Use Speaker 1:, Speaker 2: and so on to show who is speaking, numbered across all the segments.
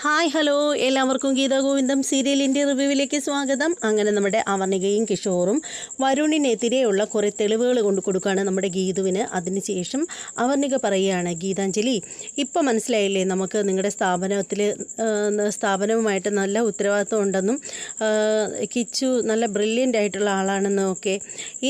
Speaker 1: Hi hello. എല്ലാവർക്കും ഗീതാ ഗോവിന്ദം സീരിയലിന്റെ റിവ്യൂവിലേക്ക് സ്വാഗതം. അങ്ങനെ നമ്മുടെ അവർണികയും കിഷോറും വരുണിനെതിരെയുള്ള കുറേ തെളിവുകൾ കൊണ്ട് കൊടുക്കുകയാണ് നമ്മുടെ ഗീതുവിന്. അതിനുശേഷം അവർണിക പറയുകയാണ് ഗീതാഞ്ജലി ഇപ്പം മനസ്സിലായില്ലേ? നമുക്ക് നിങ്ങളുടെ സ്ഥാപനത്തിൽ സ്ഥാപനവുമായിട്ട് നല്ല ഉത്തരവാദിത്വം ഉണ്ടെന്നും കിച്ചു നല്ല ബ്രില്യന്റ് ആയിട്ടുള്ള ആളാണെന്നും ഒക്കെ.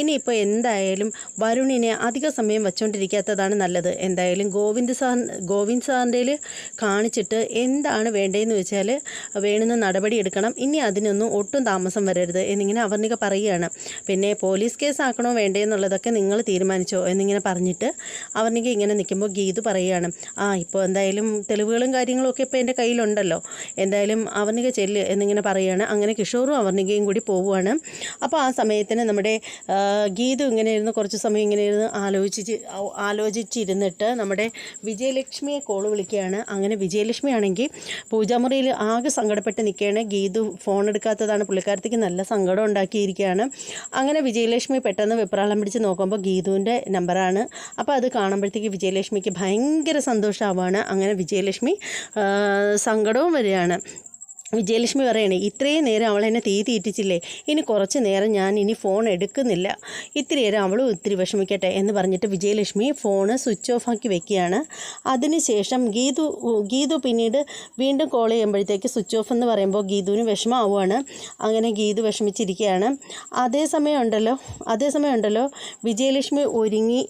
Speaker 1: ഇനിയിപ്പോൾ എന്തായാലും വരുണിനെ അധിക സമയം വെച്ചുകൊണ്ടിരിക്കാത്തതാണ് നല്ലത്. എന്തായാലും ഗോവിന്ദ് സാർ ഗോവിന്ദ് സാറിന്റെ കാണിച്ചിട്ട് എന്താണ് വേണ്ടതെന്ന് വെച്ചാൽ വേണുന്ന നടപടി എടുക്കണം. ഇനി അതിനൊന്നും ഒട്ടും താമസം വരരുത് എന്നിങ്ങനെ അവർണിക പറയുകയാണ്. പിന്നെ പോലീസ് കേസ് ആക്കണോ വേണ്ടേ നിങ്ങൾ തീരുമാനിച്ചോ എന്നിങ്ങനെ പറഞ്ഞിട്ട് അവർണിക ഇങ്ങനെ നിൽക്കുമ്പോൾ ഗീതു പറയുകയാണ്. ആ ഇപ്പോൾ എന്തായാലും തെളിവുകളും കാര്യങ്ങളും ഒക്കെ ഇപ്പോൾ എന്റെ കയ്യിലുണ്ടല്ലോ. എന്തായാലും അവർണിക ചെല്ല് എന്നിങ്ങനെ പറയുകയാണ്. അങ്ങനെ കിഷോറും അവർണികയും കൂടി പോവുകയാണ്. അപ്പോൾ ആ സമയത്തിന് നമ്മുടെ ഗീതു ഇങ്ങനെ ഇരുന്ന് കുറച്ച് സമയം ഇങ്ങനെ ഇരുന്ന് ആലോചിച്ച് ആലോചിച്ചിരുന്നിട്ട് നമ്മുടെ വിജയലക്ഷ്മിയെ കോൾ വിളിക്കുകയാണ്. അങ്ങനെ വിജയലക്ഷ്മി ആണെങ്കിൽ പൂജാമുറിയിൽ ആകെ സങ്കടപ്പെട്ട് നിൽക്കുകയാണ്. ഗീതു ഫോൺ എടുക്കാത്തതാണ്. പുള്ളിക്കാരത്തേക്ക് നല്ല സങ്കടം ഉണ്ടാക്കിയിരിക്കുകയാണ്. അങ്ങനെ വിജയലക്ഷ്മി പെട്ടെന്ന് വെപ്രാളം പിടിച്ച് നോക്കുമ്പോൾ ഗീതുവിന്റെ നമ്പറാണ് അപ്പോൾ അത് കാണുമ്പോഴത്തേക്ക് വിജയലക്ഷ്മിക്ക് ഭയങ്കര സന്തോഷമാവാണ് അങ്ങനെ വിജയലക്ഷ്മി സങ്കടവും വരികയാണ്. വിജയലക്ഷ്മി പറയണേ ഇത്രയും നേരം അവൾ എന്നെ തീ തീറ്റിച്ചില്ലേ? ഇനി കുറച്ച് നേരം ഞാൻ ഇനി ഫോൺ എടുക്കുന്നില്ല. ഇത്തിരി നേരം അവളും ഇത്തിരി വിഷമിക്കട്ടെ എന്ന് പറഞ്ഞിട്ട് വിജയലക്ഷ്മി ഫോണ് സ്വിച്ച് ഓഫ് ആക്കി വെക്കുകയാണ്. അതിനുശേഷം ഗീതു ഗീതു പിന്നീട് വീണ്ടും കോൾ ചെയ്യുമ്പോഴത്തേക്ക് സ്വിച്ച് ഓഫ് എന്ന് പറയുമ്പോൾ ഗീതുവിന് വിഷമമാവുകയാണ്. അങ്ങനെ ഗീതു വിഷമിച്ചിരിക്കുകയാണ്. അതേസമയം ഉണ്ടല്ലോ അതേസമയം ഉണ്ടല്ലോ വിജയലക്ഷ്മി ഒരുങ്ങി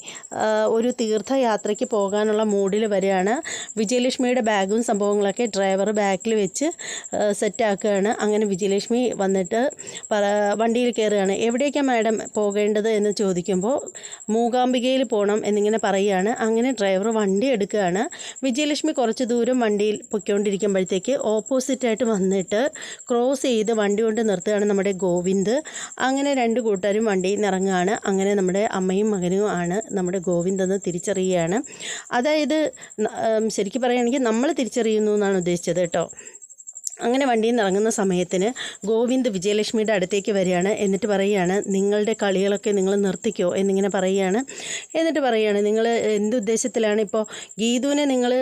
Speaker 1: ഒരു തീർത്ഥയാത്രയ്ക്ക് പോകാനുള്ള മൂഡിൽ വരികയാണ്. വിജയലക്ഷ്മിയുടെ ബാഗും സംഭവങ്ങളൊക്കെ ഡ്രൈവർ ബാക്കിൽ വെച്ച് സെറ്റാക്കുകയാണ് അങ്ങനെ വിജയലക്ഷ്മി വന്നിട്ട് വണ്ടിയിൽ കയറുകയാണ് എവിടേക്കാണ് മാഡം പോകേണ്ടത് എന്ന് ചോദിക്കുമ്പോൾ മൂകാംബികയിൽ പോകണം എന്നിങ്ങനെ പറയുകയാണ് അങ്ങനെ ഡ്രൈവർ വണ്ടി എടുക്കുകയാണ്. വിജയലക്ഷ്മി കുറച്ച് ദൂരം വണ്ടിയിൽ പൊയ്ക്കൊണ്ടിരിക്കുമ്പോഴത്തേക്ക് ഓപ്പോസിറ്റായിട്ട് വന്നിട്ട് ക്രോസ് ചെയ്ത് വണ്ടി കൊണ്ട് നിർത്തുകയാണ് നമ്മുടെ ഗോവിന്ദ്. അങ്ങനെ രണ്ട് കൂട്ടരും വണ്ടിയിൽ നിന്ന് ഇറങ്ങുകയാണ്. അങ്ങനെ നമ്മുടെ അമ്മയും മകനും ആണ് നമ്മുടെ ഗോവിന്ദ് എന്ന് തിരിച്ചറിയുകയാണ്. അതായത് ശരിക്കും പറയുകയാണെങ്കിൽ നമ്മൾ തിരിച്ചറിയുന്നു എന്നാണ് ഉദ്ദേശിച്ചത് കേട്ടോ. അങ്ങനെ വണ്ടിയിൽ നിന്ന് ഇറങ്ങുന്ന സമയത്തിന് ഗോവിന്ദ് വിജയലക്ഷ്മിയുടെ അടുത്തേക്ക് വരികയാണ്. എന്നിട്ട് പറയുകയാണ് നിങ്ങളുടെ കളികളൊക്കെ നിങ്ങൾ നിർത്തിക്കോ എന്നിങ്ങനെ പറയുകയാണ്. എന്നിട്ട് പറയുകയാണ് നിങ്ങൾ എന്തുദ്ദേശത്തിലാണ് ഇപ്പോൾ ഗീതുവിനെ നിങ്ങൾ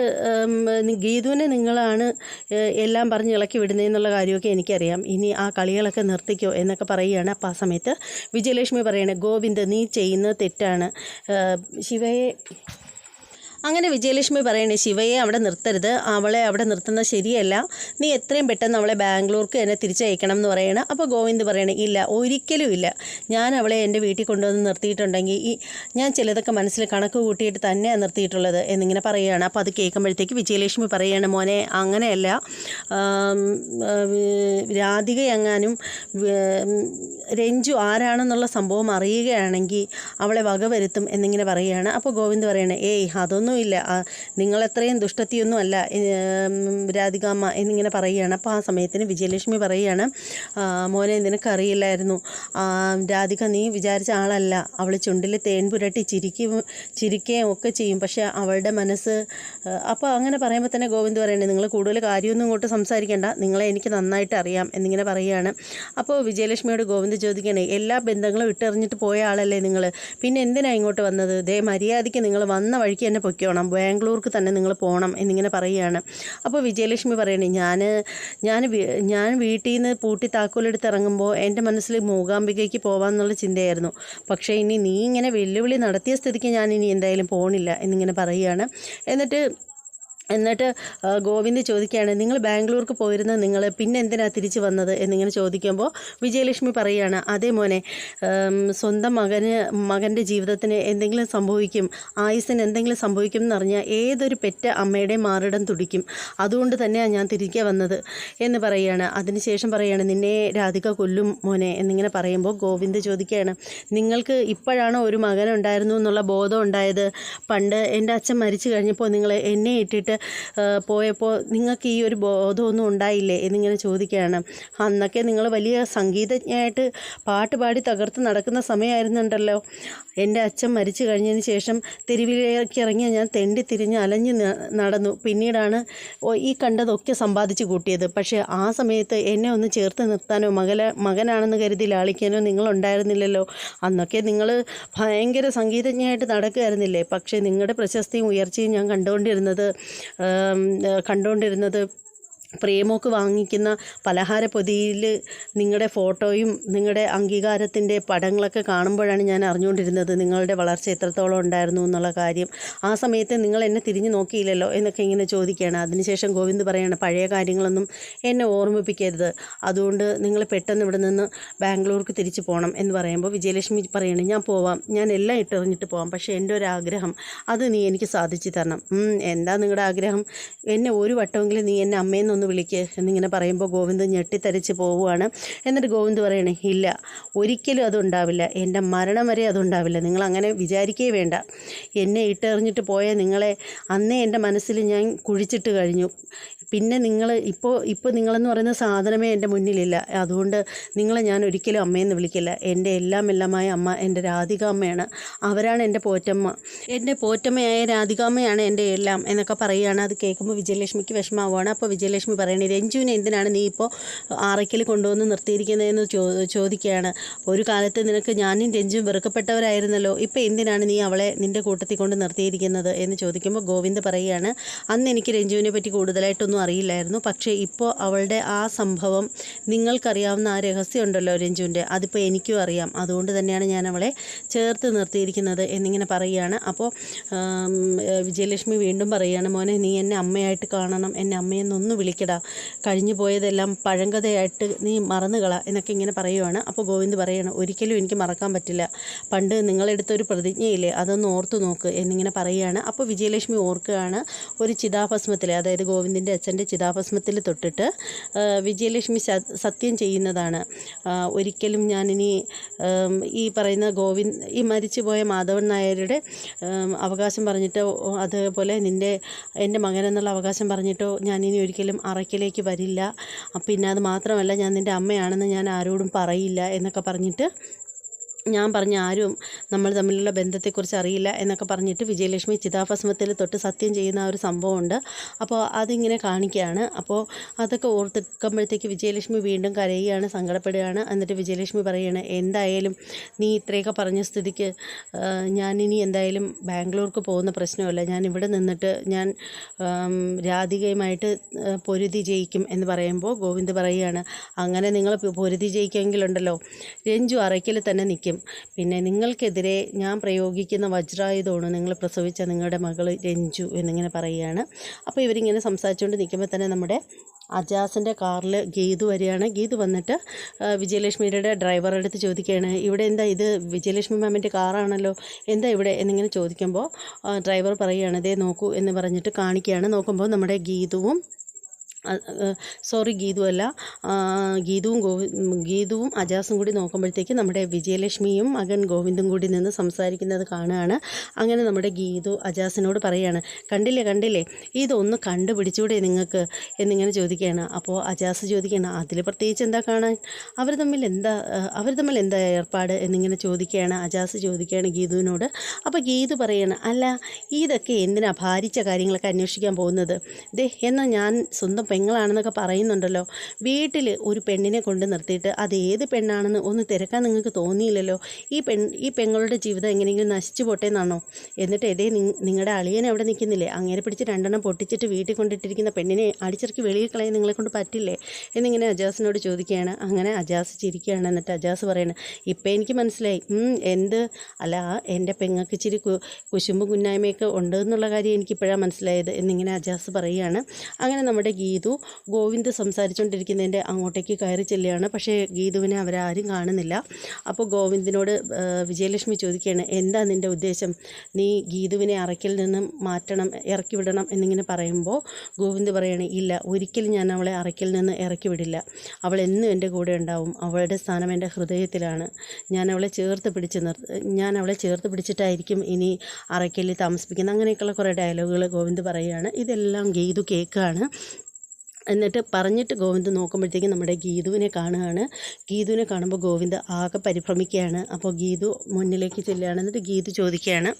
Speaker 1: ഗീതുവിനെ നിങ്ങളാണ് എല്ലാം പറഞ്ഞ് ഇളക്കി വിടുന്നതെന്നുള്ള കാര്യമൊക്കെ എനിക്കറിയാം. ഇനി ആ കളികളൊക്കെ നിർത്തിക്കോ എന്നൊക്കെ പറയുകയാണ്. അപ്പോൾ ആ സമയത്ത് വിജയലക്ഷ്മി പറയണേ ഗോവിന്ദ് നീ ചെയ്യുന്നത് തെറ്റാണ്. ശിവയെ അങ്ങനെ വിജയലക്ഷ്മി പറയണേ ശിവയെ അവിടെ നിർത്തരുത്. അവളെ അവിടെ നിർത്തുന്നത് ശരിയല്ല. നീ എത്രയും പെട്ടെന്ന് അവളെ ബാംഗ്ലൂർക്ക് എന്നെ തിരിച്ചയക്കണം എന്ന് പറയണം അപ്പോൾ ഗോവിന്ദ് പറയണേ ഇല്ല ഒരിക്കലും ഇല്ല. ഞാൻ അവളെ എന്റെ വീട്ടിൽ കൊണ്ടുവന്ന് നിർത്തിയിട്ടുണ്ടെങ്കിൽ ഈ ഞാൻ ചിലതൊക്കെ മനസ്സിൽ കണക്ക് കൂട്ടിയിട്ട് തന്നെയാണ് നിർത്തിയിട്ടുള്ളത് എന്നിങ്ങനെ പറയുകയാണ്. അപ്പോൾ അത് കേൾക്കുമ്പോഴത്തേക്ക് വിജയലക്ഷ്മി പറയുകയാണ് മോനെ അങ്ങനെയല്ല. രാധിക എങ്ങാനും രഞ്ജു ആരാണെന്നുള്ള സംഭവം അറിയുകയാണെങ്കിൽ അവളെ വകവരുത്തും എന്നിങ്ങനെ പറയുകയാണ്. അപ്പോൾ ഗോവിന്ദ് പറയണേ ഏയ് അതൊന്നുമില്ല ആ, നിങ്ങളെത്രയും ദുഷ്ടത്തിയൊന്നും അല്ല രാധികാമ്മ എന്നിങ്ങനെ പറയുകയാണ്. അപ്പോൾ ആ സമയത്തിന് വിജയലക്ഷ്മി പറയുകയാണ് "ആ, മോനെ നിനക്കറിയില്ലായിരുന്നു. രാധിക നീ വിചാരിച്ച ആളല്ല. അവൾ ചുണ്ടിൽ തേൻ പുരട്ടി ചിരിക്കും ചിരിക്കുകയും ഒക്കെ ചെയ്യും. പക്ഷേ അവളുടെ മനസ്സ് അപ്പോൾ അങ്ങനെ പറയുമ്പോൾ തന്നെ ഗോവിന്ദ് പറയണേ നിങ്ങൾ കൂടുതൽ കാര്യമൊന്നും ഇങ്ങോട്ട് സംസാരിക്കേണ്ട. നിങ്ങളെ എനിക്ക് നന്നായിട്ട് അറിയാം. എന്നിങ്ങനെ പറയുകയാണ്. അപ്പോൾ വിജയലക്ഷ്മിയോട് ഗോവിന്ദ് ചോദിക്കണേ എല്ലാ ബന്ധങ്ങളും ഇട്ടെറിഞ്ഞിട്ട് പോയ ആളല്ലേ നിങ്ങൾ പിന്നെ എന്തിനാണ് ഇങ്ങോട്ട് വന്നത്? ദേ മര്യാദയ്ക്ക് നിങ്ങൾ വന്ന വഴിക്ക് തന്നെ പൊയ്ക്കോണം ബാംഗ്ലൂർക്ക് തന്നെ നിങ്ങൾ പോകണം എന്നിങ്ങനെ പറയുകയാണ്. അപ്പോൾ വിജയലക്ഷ്മി പറയണേ ഞാൻ ഞാൻ ഞാൻ വീട്ടിൽ നിന്ന് പൂട്ടി താക്കോലെടുത്ത് ഇറങ്ങുമ്പോൾ എന്റെ മനസ്സിൽ മൂകാംബികയ്ക്ക് പോകാമെന്നുള്ള ചിന്തയായിരുന്നു. പക്ഷേ ഇനി നീ ഇങ്ങനെ വെല്ലുവിളി നടത്തിയ സ്ഥിതിക്ക് ഞാൻ ഇനി എന്തായാലും പോകണില്ല എന്നിങ്ങനെ പറയുകയാണ്. എന്നിട്ട് എന്നിട്ട് ഗോവിന്ദ് ചോദിക്കുകയാണ് നിങ്ങൾ ബാംഗ്ലൂർക്ക് പോയിരുന്ന നിങ്ങൾ പിന്നെ എന്തിനാ തിരിച്ചു വന്നത്? എന്നിങ്ങനെ ചോദിക്കുമ്പോൾ വിജയലക്ഷ്മി പറയുകയാണ് അതേ മോനെ സ്വന്തം മകന് മകന്റെ ജീവിതത്തിന് എന്തെങ്കിലും സംഭവിക്കും ആയുസിന് എന്തെങ്കിലും സംഭവിക്കും എന്നറിഞ്ഞാൽ ഏതൊരു പെറ്റ അമ്മയുടെ മാറിടം തുടിക്കും. അതുകൊണ്ട് തന്നെയാണ് ഞാൻ തിരികെ വന്നത്. എന്ന് പറയുകയാണ്. അതിനുശേഷം പറയുകയാണ് നിന്നെ രാധിക കൊല്ലും മോനെ. എന്നിങ്ങനെ പറയുമ്പോൾ ഗോവിന്ദ് ചോദിക്കുകയാണ് നിങ്ങൾക്ക് ഇപ്പോഴാണോ ഒരു മകനുണ്ടായിരുന്നു എന്നുള്ള ബോധം ഉണ്ടായത്? പണ്ട് എന്റെ അച്ഛൻ മരിച്ചു കഴിഞ്ഞപ്പോൾ നിങ്ങൾ എന്നെ ഇട്ടിട്ട് പോയപ്പോൾ നിങ്ങൾക്ക് ഈ ഒരു ബോധമൊന്നും ഉണ്ടായില്ലേ എന്നിങ്ങനെ ചോദിക്കുകയാണ്. അന്നൊക്കെ നിങ്ങൾ വലിയ സംഗീതജ്ഞയായിട്ട് പാട്ട് പാടി തകർത്ത് നടക്കുന്ന സമയമായിരുന്നുണ്ടല്ലോ എന്റെ അച്ഛൻ മരിച്ചു കഴിഞ്ഞതിന് ശേഷം തെരുവിലേക്ക് ഇറങ്ങിയ ഞാൻ തെണ്ടി തിരിഞ്ഞ് അലഞ്ഞ് നടന്നു. പിന്നീടാണ് ഈ കണ്ടതൊക്കെ സമ്പാദിച്ചു കൂട്ടിയത്. പക്ഷേ ആ സമയത്ത് എന്നെ ഒന്ന് ചേർത്ത് നിർത്താനോ മകല മകനാണെന്ന് കരുതി ലാളിക്കാനോ നിങ്ങളുണ്ടായിരുന്നില്ലല്ലോ അന്നൊക്കെ നിങ്ങൾ ഭയങ്കര സംഗീതജ്ഞയായിട്ട് നടക്കുകയായിരുന്നില്ലേ. പക്ഷേ നിങ്ങളുടെ പ്രശസ്തിയും ഉയർച്ചയും ഞാൻ കണ്ടുകൊണ്ടിരുന്നത് കണ്ടുകൊണ്ടിരുന്നത് പ്രേമോക്ക് വാങ്ങിക്കുന്ന പലഹാര പൊതിയിൽ നിങ്ങളുടെ ഫോട്ടോയും നിങ്ങളുടെ അംഗീകാരത്തിന്റെ പടങ്ങളൊക്കെ കാണുമ്പോഴാണ് ഞാൻ അറിഞ്ഞുകൊണ്ടിരുന്നത് നിങ്ങളുടെ വളർച്ച എത്രത്തോളം ഉണ്ടായിരുന്നു എന്നുള്ള കാര്യം. ആ സമയത്ത് നിങ്ങൾ എന്നെ തിരിഞ്ഞു നോക്കിയില്ലല്ലോ എന്നൊക്കെ ഇങ്ങനെ ചോദിക്കുകയാണ്. അതിനുശേഷം ഗോവിന്ദ് പറയാണ് പഴയ കാര്യങ്ങളൊന്നും എന്നെ ഓർമ്മിപ്പിക്കരുത്. അതുകൊണ്ട് നിങ്ങൾ പെട്ടെന്ന് ഇവിടെ നിന്ന് ബാംഗ്ലൂർക്ക് തിരിച്ചു പോകണം എന്ന് പറയുമ്പോൾ വിജയലക്ഷ്മി പറയണേ ഞാൻ പോവാം. ഞാൻ എല്ലാം ഇട്ടെറിഞ്ഞിട്ട് പോവാം. പക്ഷേ എന്റെ ഒരു ആഗ്രഹം അത് നീ എനിക്ക് സാധിച്ചു തരണം. എന്താ നിങ്ങളുടെ ആഗ്രഹം? എന്നെ ഒരു വട്ടമെങ്കിലും നീ എന്നെ അമ്മയെന്നൊന്ന് വിളിക്ക് എന്നിങ്ങനെ പറയുമ്പോൾ ഗോവിന്ദ് ഞെട്ടിത്തരിച്ച് പോവുകയാണ്. എന്നിട്ട് ഗോവിന്ദ് പറയണേ ഇല്ല ഒരിക്കലും അതുണ്ടാവില്ല. എന്റെ മരണം വരെ അതുണ്ടാവില്ല. നിങ്ങൾ അങ്ങനെ വിചാരിക്കേ വേണ്ട. എന്നെ ഇട്ടെറിഞ്ഞിട്ട് പോയ നിങ്ങളെ അന്നേ എന്റെ മനസ്സിൽ ഞാൻ കുഴിച്ചിട്ട് കഴിഞ്ഞു. പിന്നെ നിങ്ങൾ ഇപ്പോൾ ഇപ്പോൾ നിങ്ങളെന്ന് പറയുന്ന സാധനമേ എന്റെ മുന്നിലില്ല. അതുകൊണ്ട് നിങ്ങളെ ഞാൻ ഒരിക്കലും അമ്മയെന്ന് വിളിക്കില്ല. എന്റെ എല്ലാം എല്ലാമായ അമ്മ എന്റെ രാധിക അമ്മയാണ്. അവരാണ് എന്റെ പോറ്റമ്മ. എന്റെ പോറ്റമ്മയായ രാധികാമ്മയാണ് എന്റെ എല്ലാം എന്നൊക്കെ പറയുകയാണ്. അത് കേൾക്കുമ്പോൾ വിജയലക്ഷ്മിക്ക് വിഷമാവുകയാണ് അപ്പോൾ വിജയലക്ഷ്മി പറയണേ രഞ്ജുവിനെ എന്തിനാണ് നീ ഇപ്പോൾ ആറയ്ക്കൽ കൊണ്ടുവന്ന് നിർത്തിയിരിക്കുന്നതെന്ന് ചോ ചോദിക്കുകയാണ്. ഒരു കാലത്ത് നിനക്ക് ഞാനും രഞ്ജുവും വെറുക്കപ്പെട്ടവരായിരുന്നല്ലോ. ഇപ്പോൾ എന്തിനാണ് നീ അവളെ നിന്റെ കൂട്ടത്തിൽ കൊണ്ട് നിർത്തിയിരിക്കുന്നത്? എന്ന് ചോദിക്കുമ്പോൾ ഗോവിന്ദ് പറയുകയാണ് അന്ന് എനിക്ക് രഞ്ജുവിനെ പറ്റി കൂടുതലായിട്ടൊന്നും അറിയില്ലായിരുന്നു. പക്ഷേ ഇപ്പോൾ അവളുടെ ആ സംഭവം നിങ്ങൾക്കറിയാവുന്ന ആ രഹസ്യം ഉണ്ടല്ലോ രഞ്ജുവിന്റെ. അതിപ്പോൾ എനിക്കും അറിയാം. അതുകൊണ്ട് തന്നെയാണ് ഞാൻ അവളെ ചേർത്ത് നിർത്തിയിരിക്കുന്നത് എന്നിങ്ങനെ പറയുകയാണ്. അപ്പോൾ വിജയലക്ഷ്മി വീണ്ടും പറയുകയാണ് മോനെ നീ എന്നെ അമ്മയായിട്ട് കാണണം. എന്നെ അമ്മയെന്നൊന്ന് വിളിക്കടാ. കഴിഞ്ഞു പോയതെല്ലാം പഴങ്കഥയായിട്ട് നീ മറന്നുകള എന്നൊക്കെ ഇങ്ങനെ പറയുവാണ്. അപ്പോൾ ഗോവിന്ദ് പറയുകയാണ് ഒരിക്കലും എനിക്ക് മറക്കാൻ പറ്റില്ല. പണ്ട് നിങ്ങളെടുത്തൊരു പ്രതിജ്ഞയില്ലേ അതൊന്ന് ഓർത്തു നോക്ക് എന്നിങ്ങനെ പറയുകയാണ്. അപ്പോൾ വിജയലക്ഷ്മി ഓർക്കുകയാണ് ഒരു ചിതാഭസ്മത്തിൽ അതായത് ഗോവിന്ദിന്റെ അച്ഛന്റെ ചിതാഭസ്മത്തിൽ തൊട്ടിട്ട് വിജയലക്ഷ്മി സത്യം ചെയ്യുന്നതാണ്. ഒരിക്കലും ഞാനിനി ഈ പറയുന്ന ഗോവിന്ദ് ഈ മരിച്ചുപോയ മാധവൻ നായരുടെ അവകാശം പറഞ്ഞിട്ടോ അതേപോലെ നിന്റെ എന്റെ മകൻ എന്നുള്ള അവകാശം പറഞ്ഞിട്ടോ ഞാനിനി ഒരിക്കലും അറയ്ക്കലേക്ക് വരില്ല. പിന്നെ അത് മാത്രമല്ല ഞാൻ നിന്റെ അമ്മയാണെന്ന് ഞാൻ ആരോടും പറയില്ല എന്നൊക്കെ പറഞ്ഞിട്ട് ഞാൻ പറഞ്ഞ ആരും നമ്മൾ തമ്മിലുള്ള ബന്ധത്തെക്കുറിച്ച് അറിയില്ല എന്നൊക്കെ പറഞ്ഞിട്ട് വിജയലക്ഷ്മി ചിതാഭസ്മത്തിൽ തൊട്ട് സത്യം ചെയ്യുന്ന ഒരു സംഭവമുണ്ട്. അപ്പോൾ അതിങ്ങനെ കാണിക്കുകയാണ്. അപ്പോൾ അതൊക്കെ ഓർത്തെടുക്കുമ്പോഴത്തേക്ക് വിജയലക്ഷ്മി വീണ്ടും കരയുകയാണ് സങ്കടപ്പെടുകയാണ്. എന്നിട്ട് വിജയലക്ഷ്മി പറയുകയാണ് എന്തായാലും നീ ഇത്രയൊക്കെ പറഞ്ഞ സ്ഥിതിക്ക് ഞാനിനി എന്തായാലും ബാംഗ്ലൂർക്ക് പോകുന്ന പ്രശ്നമല്ല. ഞാൻ ഇവിടെ നിന്നിട്ട് ഞാൻ രാധികയുമായിട്ട് പൊരുതി ജയിക്കും എന്ന് പറയുമ്പോൾ ഗോവിന്ദ് പറയുകയാണ് അങ്ങനെ നിങ്ങൾ പൊരുതി ജയിക്കുമെങ്കിലുണ്ടല്ലോ. രഞ്ജു അറയ്ക്കൽ തന്നെ നിൽക്കും. പിന്നെ നിങ്ങൾക്കെതിരെ ഞാൻ പ്രയോഗിക്കുന്ന വജ്രായുധമാണ് നിങ്ങൾ പ്രസവിച്ച നിങ്ങളുടെ മകൾ രഞ്ജു എന്നിങ്ങനെ പറയുകയാണ്. അപ്പോൾ ഇവരിങ്ങനെ സംസാരിച്ചുകൊണ്ട് നിൽക്കുമ്പോൾ തന്നെ നമ്മുടെ അജാസിന്റെ കാറിൽ ഗീതു വരികയാണ്. ഗീതു വന്നിട്ട് വിജയലക്ഷ്മിയുടെ ഡ്രൈവറുടെ അടുത്ത് ചോദിക്കുകയാണ് ഇവിടെ എന്താ ഇത് വിജയലക്ഷ്മി മാമിന്റെ കാറാണല്ലോ എന്താ ഇവിടെ? എന്നിങ്ങനെ ചോദിക്കുമ്പോൾ ഡ്രൈവർ പറയുകയാണ് ദേ നോക്കൂ എന്ന് പറഞ്ഞിട്ട് കാണിക്കുകയാണ്. നോക്കുമ്പോൾ നമ്മുടെ ഗീതുവും സോറി ഗീതു അല്ല. ഗീതുവും ഗോവി ഗീതുവും അജാസും കൂടി നോക്കുമ്പോഴത്തേക്ക് നമ്മുടെ വിജയലക്ഷ്മിയും മകൻ ഗോവിന്ദും കൂടി നിന്ന് സംസാരിക്കുന്നത് കാണുകയാണ്. അങ്ങനെ നമ്മുടെ ഗീതു അജാസിനോട് പറയുകയാണ് കണ്ടില്ലേ കണ്ടില്ലേ? ഇതൊന്ന് കണ്ടുപിടിച്ചൂടെ നിങ്ങൾക്ക്? എന്നിങ്ങനെ ചോദിക്കുകയാണ്. അപ്പോൾ അജാസ് ചോദിക്കുകയാണ് അതിൽ പ്രത്യേകിച്ച് എന്താ കാണാൻ? അവർ തമ്മിൽ എന്താ അവർ തമ്മിൽ എന്താ ഏർപ്പാട്? എന്നിങ്ങനെ ചോദിക്കുകയാണ് അജാസ് ചോദിക്കുകയാണ് ഗീതുവിനോട്. അപ്പോൾ ഗീതു പറയാണ് അല്ല ഇതൊക്കെ എന്തിനാ ഭാരിച്ച കാര്യങ്ങളൊക്കെ അന്വേഷിക്കാൻ പോകുന്നത്? ദേ എന്നാൽ ഞാൻ സ്വന്തം പെങ്ങളാണെന്നൊക്കെ പറയുന്നുണ്ടല്ലോ. വീട്ടിൽ ഒരു പെണ്ണിനെ കൊണ്ട് നിർത്തിയിട്ട് അത് ഏത് പെണ്ണാണെന്ന് ഒന്ന് തിരക്കാൻ നിങ്ങൾക്ക് തോന്നിയില്ലല്ലോ? ഈ പെൺ ഈ പെങ്ങളുടെ ജീവിതം എങ്ങനെയെങ്കിലും നശിച്ചു പോട്ടെ എന്നാണോ എന്നിട്ട് ഇതേ നിങ്ങളുടെ അളിയൻ അവിടെ നിൽക്കുന്നില്ലേ അങ്ങനെ പിടിച്ച് രണ്ടെണ്ണം പൊട്ടിച്ചിട്ട് വീട്ടിൽ കൊണ്ടിട്ടിരിക്കുന്ന പെണ്ണിനെ അടിച്ചിറക്കി വെളിയിൽ കളയാൻ നിങ്ങളെ കൊണ്ട് പറ്റില്ലേ? എന്നിങ്ങനെ അജാസിനോട് ചോദിക്കുകയാണ്. അങ്ങനെ അജാസ് ചിരിക്കുകയാണ് എന്നിട്ട് അജാസ് പറയണം ഇപ്പം എനിക്ക് മനസ്സിലായി. എന്ത്? അല്ല എന്റെ പെങ്ങൾക്ക് ഇച്ചിരി കുശുമ്പും കുന്നായ്മയൊക്കെ ഉണ്ട് എന്നുള്ള കാര്യം എനിക്കിപ്പോഴാണ് മനസ്സിലായത് എന്നിങ്ങനെ അജാസ് പറയുകയാണ്. അങ്ങനെ നമ്മുടെ ഗീതു ഗോവിന്ദ് സംസാരിച്ചുകൊണ്ടിരിക്കുന്നതിന്റെ അങ്ങോട്ടേക്ക് കയറി ചെല്ലുകയാണ്. പക്ഷേ ഗീതുവിനെ അവരാരും കാണുന്നില്ല. അപ്പോൾ ഗോവിന്ദിനോട് വിജയലക്ഷ്മി ചോദിക്കുകയാണ് എന്താ നിന്റെ ഉദ്ദേശം? നീ ഗീതുവിനെ അറയ്ക്കിൽ നിന്നും മാറ്റണം ഇറക്കി വിടണം എന്നിങ്ങനെ പറയുമ്പോൾ ഗോവിന്ദ് പറയണേ ഇല്ല ഒരിക്കലും ഞാൻ അവളെ അറയ്ക്കിൽ നിന്ന് ഇറക്കി വിടില്ല. അവൾ എന്നും എന്റെ കൂടെ ഉണ്ടാവും. അവളുടെ സ്ഥാനം എന്റെ ഹൃദയത്തിലാണ്. ഞാൻ അവളെ ചേർത്ത് പിടിച്ച് നിർ ഞാൻ അവളെ ചേർത്ത് പിടിച്ചിട്ടായിരിക്കും ഇനി അറയ്ക്കലിൽ താമസിപ്പിക്കുന്നത്. അങ്ങനെയൊക്കെയുള്ള കുറേ ഡയലോഗുകൾ ഗോവിന്ദ് പറയുകയാണ്. ഇതെല്ലാം ഗീതു കേൾക്കുകയാണ്. എന്നിട്ട് പറഞ്ഞിട്ട് ഗോവിന്ദ് നോക്കുമ്പോഴത്തേക്കും നമ്മുടെ ഗീതുവിനെ കാണുകയാണ്. ഗീതുവിനെ കാണുമ്പോൾ ഗോവിന്ദ് ആകെ പരിഭ്രമിക്കുകയാണ്. അപ്പോൾ ഗീതു മുന്നിലേക്ക് ചെല്ലുകയാണ്. എന്നിട്ട് ഗീതു ചോദിക്കുകയാണ്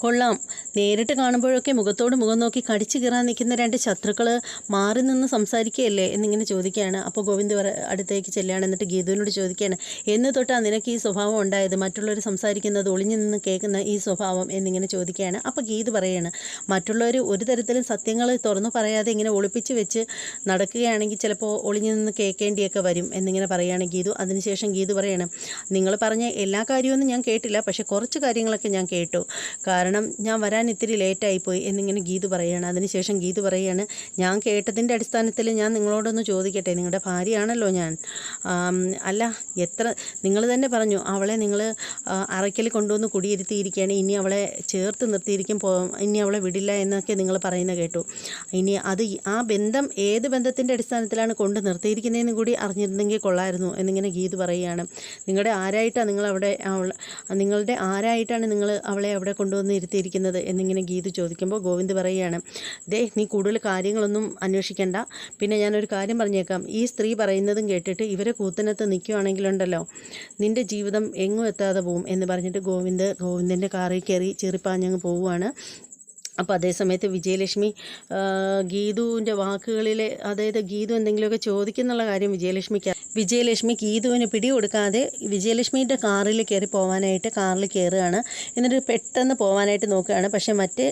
Speaker 1: കൊള്ളാം. നേരിട്ട് കാണുമ്പോഴൊക്കെ മുഖത്തോട് മുഖം നോക്കി കടിച്ചു കീറാൻ നിൽക്കുന്ന രണ്ട് ശത്രുക്കൾ മാറി നിന്ന് സംസാരിക്കുകയല്ലേ എന്നിങ്ങനെ ചോദിക്കുകയാണ്. അപ്പോൾ ഗോവിന്ദ് അടുത്തേക്ക് ചെല്ലുകയാണ്. എന്നിട്ട് ഗീതുവിനോട് ചോദിക്കുകയാണ് എന്ന് തൊട്ടാണ് നിനക്ക് ഈ സ്വഭാവം ഉണ്ടായത്? മറ്റുള്ളവർ സംസാരിക്കുന്നത് ഒളിഞ്ഞു നിന്ന് കേൾക്കുന്ന ഈ സ്വഭാവം? എന്നിങ്ങനെ ചോദിക്കുകയാണ്. അപ്പോൾ ഗീതു പറയാണ് മറ്റുള്ളവർ ഒരു തരത്തിലും സത്യങ്ങൾ തുറന്നു പറയാതെ ഇങ്ങനെ ഒളിപ്പിച്ച് വെച്ച് നടക്കുകയാണെങ്കിൽ ചിലപ്പോൾ ഒളിഞ്ഞു നിന്ന് കേൾക്കേണ്ടിയൊക്കെ വരും. എന്നിങ്ങനെ പറയുകയാണ് ഗീതു. അതിനുശേഷം ഗീതു പറയാണ് നിങ്ങൾ പറഞ്ഞ എല്ലാ കാര്യമൊന്നും ഞാൻ കേട്ടില്ല. പക്ഷേ കുറച്ച് കാര്യങ്ങളൊക്കെ ഞാൻ കേട്ടു. കാരണം ഞാൻ വരാൻ ഇത്തിരി ലേറ്റായിപ്പോയി എന്നിങ്ങനെ ഗീതു പറയുകയാണ് അതിനുശേഷം ഗീതു പറയുകയാണ് ഞാൻ കേട്ടതിന്റെ അടിസ്ഥാനത്തിൽ ഞാൻ നിങ്ങളോടൊന്ന് ചോദിക്കട്ടെ നിങ്ങളുടെ ഭാര്യയാണല്ലോ ഞാൻ. അല്ല എത്ര നിങ്ങൾ തന്നെ പറഞ്ഞു അവളെ നിങ്ങൾ അറയ്ക്കൽ കൊണ്ടുവന്ന് കുടിയിരുത്തിയിരിക്കുകയാണ്. ഇനി അവളെ ചേർത്ത് നിർത്തിയിരിക്കും പോ ഇനി അവളെ വിടില്ല എന്നൊക്കെ നിങ്ങൾ പറയുന്ന കേട്ടു. ഇനി അത് ആ ബന്ധം ഏത് ബന്ധത്തിന്റെ അടിസ്ഥാനത്തിലാണ് കൊണ്ട് നിർത്തിയിരിക്കുന്നതെന്ന് കൂടി അറിഞ്ഞിരുന്നെങ്കിൽ കൊള്ളായിരുന്നു എന്നിങ്ങനെ ഗീത് പറയുകയാണ്. നിങ്ങളുടെ ആരായിട്ടാണ് നിങ്ങൾ അവിടെ അവൾ നിങ്ങളുടെ ആരായിട്ടാണ് നിങ്ങൾ അവളെ അവിടെ കൊണ്ടുവന്ന് ഇരുത്തിയിരിക്കുന്നത് എന്നിങ്ങനെ ഗീതു ചോദിക്കുമ്പോൾ ഗോവിന്ദ് പറയുകയാണ് ദേ നീ കൂടുതൽ കാര്യങ്ങളൊന്നും അന്വേഷിക്കേണ്ട. പിന്നെ ഞാനൊരു കാര്യം പറഞ്ഞേക്കാം. ഈ സ്ത്രീ പറയുന്നതും കേട്ടിട്ട് ഇവരെ കൂത്തിനകത്ത് നിൽക്കുകയാണെങ്കിലുണ്ടല്ലോ നിന്റെ ജീവിതം എങ്ങും എത്താതെ പോവും എന്ന് പറഞ്ഞിട്ട് ഗോവിന്ദ് ഗോവിന്ദന്റെ കാറിൽ കയറി ചെറിപ്പാഞ്ഞങ്ങ് പോവുകയാണ് അപ്പോൾ അതേ സമയത്ത് വിജയലക്ഷ്മി ഗീതുവിന്റെ വാക്കുകളിലെ അതായത് ഗീതു എന്തെങ്കിലുമൊക്കെ ചോദിക്കുന്നുള്ള കാര്യം വിജയലക്ഷ്മിക്ക് വിജയലക്ഷ്മി പിടി കൊടുക്കാതെ വിജയലക്ഷ്മിയുടെ കാറിൽ കയറി പോകാനായിട്ട് കാറിൽ കയറുകയാണ്. എന്നിട്ട് പെട്ടെന്ന് പോകാനായിട്ട് നോക്കുകയാണ്. പക്ഷേ മറ്റ്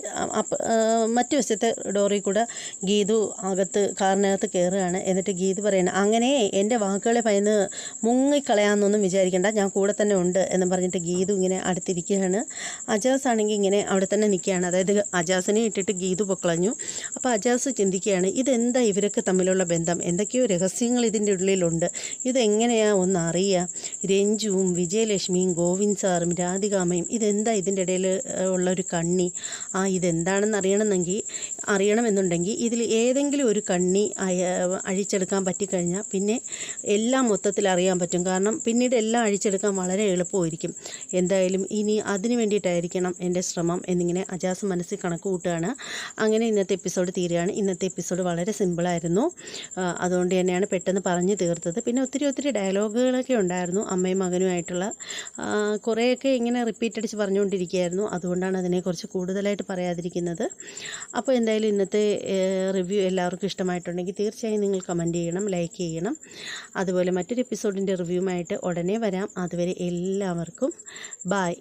Speaker 1: മറ്റു വശത്തെ ഡോറിൽ കൂടെ ഗീതു അകത്ത് കാറിനകത്ത് കയറുകയാണ്. എന്നിട്ട് ഗീതു പറയണം അങ്ങനെ എന്റെ വാക്കുകളെ ഭയന്ന് മുങ്ങിക്കളയാമെന്നൊന്നും വിചാരിക്കേണ്ട. ഞാൻ കൂടെ തന്നെ ഉണ്ട് എന്ന് പറഞ്ഞിട്ട് ഗീതു ഇങ്ങനെ അടുത്തിരിക്കുകയാണ്. അജാസ് ആണെങ്കിൽ ഇങ്ങനെ അവിടെ തന്നെ നിൽക്കുകയാണ്. അതായത് അജാസിനെ ഇട്ടിട്ട് ഗീതു പൊക്കളഞ്ഞു. അപ്പോൾ അജാസ് ചിന്തിക്കുകയാണ് ഇതെന്താ ഇവരൊക്കെ തമ്മിലുള്ള ബന്ധം? എന്തൊക്കെയോ രഹസ്യങ്ങൾ ഇതിന്റെ ഉള്ളിലുണ്ട്. ഇതെങ്ങനെയാ ഒന്ന് അറിയുക രഞ്ജുവും വിജയലക്ഷ്മിയും ഗോവിന്ദ് സാറും രാധികാമയും ഇതെന്താ ഇതിന്റെ ഇടയിൽ ഉള്ളൊരു കണ്ണി? ആ ഇതെന്താണെന്ന് അറിയണമെന്നെങ്കിൽ അറിയണമെന്നുണ്ടെങ്കിൽ ഇതിൽ ഏതെങ്കിലും ഒരു കണ്ണി അഴിച്ചെടുക്കാൻ പറ്റിക്കഴിഞ്ഞാൽ പിന്നെ എല്ലാം മൊത്തത്തിൽ അറിയാൻ പറ്റും. കാരണം പിന്നീട് എല്ലാം അഴിച്ചെടുക്കാൻ വളരെ എളുപ്പമായിരിക്കും. എന്തായാലും ഇനി അതിനു വേണ്ടിയിട്ടായിരിക്കണം എന്റെ ശ്രമം എന്നിങ്ങനെ അജാസ് മനസ്സിൽ കണക്ക് കൂട്ടുകയാണ്. അങ്ങനെ ഇന്നത്തെ എപ്പിസോഡ് തീരുകയാണ്. ഇന്നത്തെ എപ്പിസോഡ് വളരെ സിമ്പിളായിരുന്നു അതുകൊണ്ട് തന്നെയാണ് പെട്ടെന്ന് പറഞ്ഞു തീർത്തത്. പിന്നെ ഒത്തിരി ഒത്തിരി ഡയലോഗുകളൊക്കെ ഉണ്ടായിരുന്നു അമ്മയും മകനുമായിട്ടുള്ള കുറേയൊക്കെ ഇങ്ങനെ റിപ്പീറ്റ് അടിച്ച് പറഞ്ഞുകൊണ്ടിരിക്കുകയായിരുന്നു. അതുകൊണ്ടാണ് അതിനെക്കുറിച്ച് കൂടുതലായിട്ട് പറയാതിരിക്കുന്നത്. അപ്പോൾ എന്തായാലും ഇന്നത്തെ റിവ്യൂ എല്ലാവർക്കും ഇഷ്ടമായിട്ടുണ്ടെങ്കിൽ തീർച്ചയായും നിങ്ങൾ കമന്റ് ചെയ്യണം ലൈക്ക് ചെയ്യണം. അതുപോലെ മറ്റൊരു എപ്പിസോഡിന്റെ റിവ്യൂമായിട്ട് ഉടനെ വരാം. അതുവരെ എല്ലാവർക്കും ബായ്